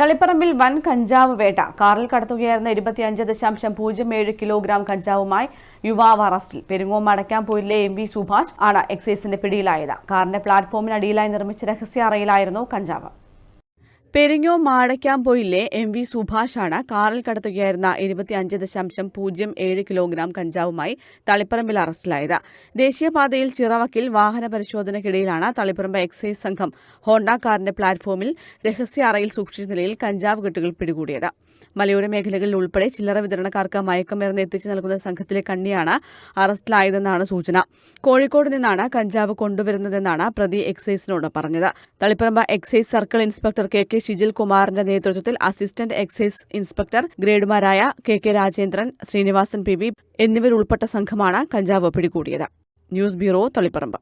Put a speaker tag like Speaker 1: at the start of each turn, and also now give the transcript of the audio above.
Speaker 1: തളിപ്പറമ്പിൽ വൻ കഞ്ചാവ് വേട്ട. കാറിൽ കടത്തുകയായിരുന്ന ഇരുപത്തിയഞ്ച് ദശാംശം പൂജ്യം ഏഴ് കിലോഗ്രാം കഞ്ചാവുമായി യുവാവ് അറസ്റ്റിൽ. പെരുങ്ങോം അടയ്ക്കാംപോയിലെ എം വി സുഭാഷ് ആണ് എക്സൈസിന്റെ പിടിയിലായത്. കാറിന്റെ പ്ലാറ്റ്ഫോമിനടിയിലായി നിർമ്മിച്ച രഹസ്യ അറയിലായിരുന്നു കഞ്ചാവ്. പെരിങ്ങോ മാടയ്ക്കാംപോയിലെ എം വി സുഭാഷാണ് കാറിൽ കടത്തുകയായിരുന്ന ഇരുപത്തിയഞ്ച് ദശാംശം പൂജ്യം ഏഴ് കിലോഗ്രാം കഞ്ചാവുമായി തളിപ്പറമ്പിൽ അറസ്റ്റിലായത്. ദേശീയപാതയിൽ ചിറവക്കിൽ വാഹന പരിശോധനയ്ക്കിടയിലാണ് തളിപ്പറമ്പ് എക്സൈസ് സംഘം ഹോണ്ട കാറിന്റെ പ്ലാറ്റ്ഫോമിൽ രഹസ്യ അറയിൽ സൂക്ഷിച്ച നിലയിൽ കഞ്ചാവ് കെട്ടുകൾ പിടികൂടിയത്. മലയോര മേഖലകളിൽ ഉൾപ്പെടെ ചില്ലറ വിതരണക്കാർക്ക് മയക്കുമരുന്ന് എത്തിച്ചു നൽകുന്ന സംഘത്തിലെ കണ്ണിയാണ് അറസ്റ്റിലായതെന്നാണ് സൂചന. കോഴിക്കോട് നിന്നാണ് കഞ്ചാവ് കൊണ്ടുവരുന്നതെന്നാണ് പ്രതി എക്സൈസിനോട് പറഞ്ഞത്. Taliparamba excise circle inspector K K Shijil കുമാറിന്റെ നേതൃത്വത്തിൽ assistant excise inspector ഗ്രേഡുമാരായ K K Rajendran Srinivasan P V എന്നിവരുൾപ്പെട്ട സംഘമാണ് കഞ്ചാവ് പിടികൂടിയത്. News bureau Taliparamba.